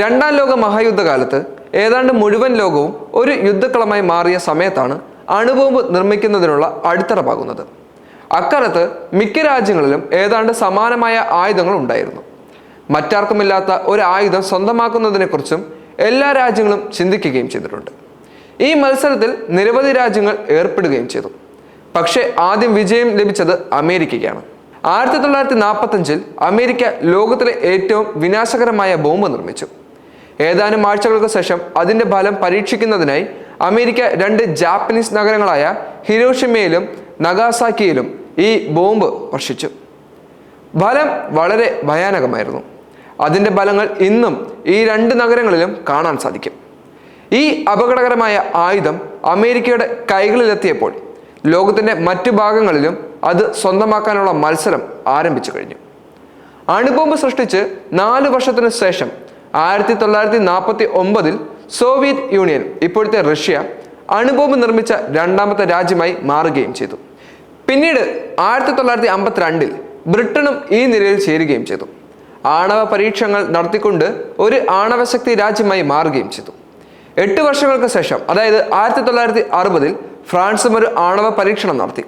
രണ്ടാം ലോക മഹായുദ്ധകാലത്ത് ഏതാണ്ട് മുഴുവൻ ലോകവും ഒരു യുദ്ധക്കളമായി മാറിയ സമയത്താണ് അണുബോംബ് നിർമ്മിക്കുന്നതിനുള്ള അടിത്തറ പാകുന്നത്. അക്കാലത്ത് മിക്ക രാജ്യങ്ങളിലും ഏതാണ്ട് സമാനമായ ആയുധങ്ങൾ ഉണ്ടായിരുന്നു. മറ്റാർക്കുമില്ലാത്ത ഒരു ആയുധം സ്വന്തമാക്കുന്നതിനെക്കുറിച്ചും എല്ലാ രാജ്യങ്ങളും ചിന്തിക്കുകയും ചെയ്തിട്ടുണ്ട്. ഈ മത്സരത്തിൽ നിരവധി രാജ്യങ്ങൾ ഏർപ്പെടുകയും ചെയ്തു. പക്ഷേ ആദ്യം വിജയം ലഭിച്ചത് അമേരിക്കയ്ക്കാണ്. ആയിരത്തി തൊള്ളായിരത്തി നാൽപ്പത്തഞ്ചിൽ അമേരിക്ക ലോകത്തിലെ ഏറ്റവും വിനാശകരമായ ബോംബ് നിർമ്മിച്ചു. ഏതാനും ആഴ്ചകൾക്ക് ശേഷം അതിന്റെ ഫലം പരീക്ഷിക്കുന്നതിനായി അമേരിക്ക രണ്ട് ജാപ്പനീസ് നഗരങ്ങളായ ഹിരോഷിമയിലും നഗാസാക്കിയിലും ഈ ബോംബ് വർഷിച്ചു. ഫലം വളരെ ഭയാനകമായിരുന്നു. അതിന്റെ ഫലങ്ങൾ ഇന്നും ഈ രണ്ട് നഗരങ്ങളിലും കാണാൻ സാധിക്കും. ഈ അപകടകരമായ ആയുധം അമേരിക്കയുടെ കൈകളിലെത്തിയപ്പോൾ ലോകത്തിന്റെ മറ്റു ഭാഗങ്ങളിലും അത് സ്വന്തമാക്കാനുള്ള മത്സരം ആരംഭിച്ചു കഴിഞ്ഞു. അണുബോംബ് സൃഷ്ടിച്ച് നാല് വർഷത്തിനു ശേഷം ആയിരത്തി തൊള്ളായിരത്തി നാൽപ്പത്തി ഒമ്പതിൽ സോവിയറ്റ് യൂണിയൻ ഇപ്പോഴത്തെ റഷ്യ അണുബോംബ് നിർമ്മിച്ച രണ്ടാമത്തെ രാജ്യമായി മാറുകയും ചെയ്തു. പിന്നീട് ആയിരത്തി തൊള്ളായിരത്തി അമ്പത്തിരണ്ടിൽ ബ്രിട്ടനും ഈ നിരയിൽ ചേരുകയും ചെയ്തു. ആണവ പരീക്ഷണങ്ങൾ നടത്തിക്കൊണ്ട് ഒരു ആണവശക്തി രാജ്യമായി മാറുകയും ചെയ്തു. എട്ട് വർഷങ്ങൾക്ക് ശേഷം അതായത് ആയിരത്തി തൊള്ളായിരത്തി അറുപതിൽ ഫ്രാൻസും ഒരു ആണവ പരീക്ഷണം നടത്തി.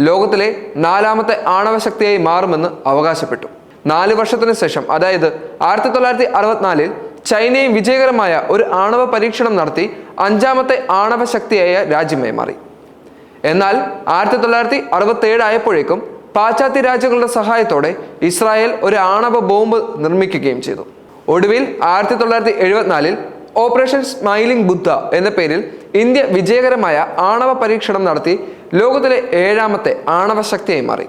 ലോകത്തിലെ നാലാമത്തെ ആണവശക്തിയായി മാറുമെന്ന് അവകാശപ്പെട്ടു. നാല് വർഷത്തിന് ശേഷം അതായത് ആയിരത്തി തൊള്ളായിരത്തി അറുപത്തിനാലിൽ ചൈനയും വിജയകരമായ ഒരു ആണവ പരീക്ഷണം നടത്തി അഞ്ചാമത്തെ ആണവ ശക്തിയായ രാജ്യമായി മാറി. എന്നാൽ ആയിരത്തി തൊള്ളായിരത്തി അറുപത്തി ഏഴ് ആയപ്പോഴേക്കും പാശ്ചാത്യ രാജ്യങ്ങളുടെ സഹായത്തോടെ ഇസ്രായേൽ ഒരു ആണവ ബോംബ് നിർമ്മിക്കുകയും ചെയ്തു. ഒടുവിൽ ആയിരത്തി തൊള്ളായിരത്തി എഴുപത്തിനാലിൽ ഓപ്പറേഷൻ സ്മൈലിംഗ് ബുദ്ധ എന്ന പേരിൽ ഇന്ത്യ വിജയകരമായ ആണവ പരീക്ഷണം നടത്തി ലോകത്തിലെ ഏഴാമത്തെ ആണവ ശക്തിയായി മാറി.